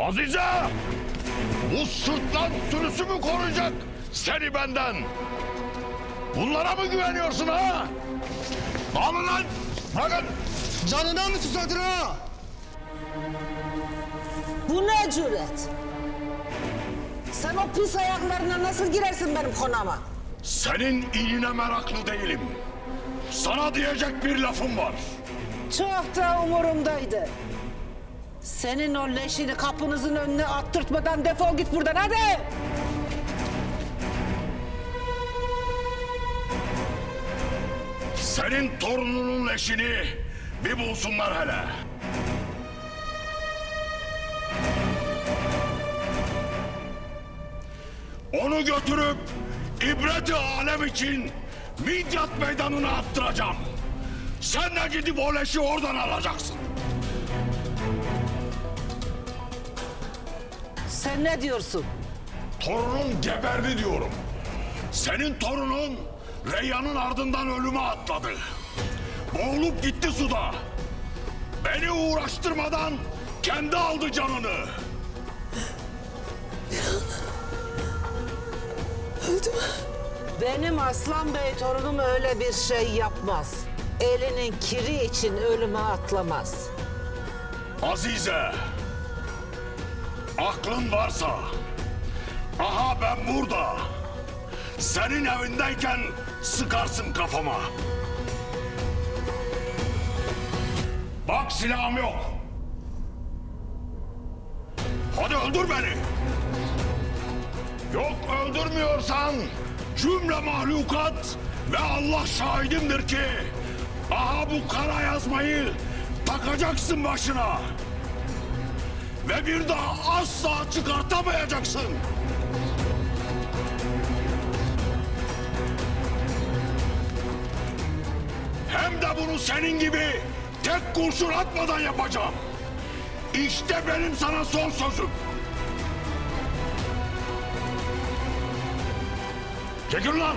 Azize! Bu sırtlan sürüsü mü koruyacak seni benden? Bunlara mı güveniyorsun ha? Alın lan! Bakın! Canına mı susadın ha? Bu ne cüret? Sen o pis ayaklarına nasıl girersin benim konama? Senin inine meraklı değilim. Sana diyecek bir lafım var. Çok da umurumdaydı. Senin o leşini kapınızın önüne attırtmadan defol git buradan hadi. Senin torununun leşini bir bulsunlar hele. Onu götürüp ibreti alem için Midyat meydanına attıracağım. Sen de gidip o leşi oradan alacaksın. Sen ne diyorsun? Torunun geberdi diyorum. Senin torunun Reyyan'ın ardından ölüme atladı. Boğulup gitti suda. Beni uğraştırmadan kendi aldı canını. Benim Aslan Bey torunum öyle bir şey yapmaz. Elinin kiri için ölüme atlamaz. Azize. Aklın varsa. Aha ben burada. Senin evindeyken sıkarsın kafama. Bak silahım yok. Hadi öldür beni. Yok öldürmüyorsan cümle mahlukat ve Allah şahidimdir ki aha bu kara yazmayı takacaksın başına. Ve bir daha asla çıkartamayacaksın. Hem de bunu senin gibi tek kurşun atmadan yapacağım. İşte benim sana son sözüm. Çekil lan!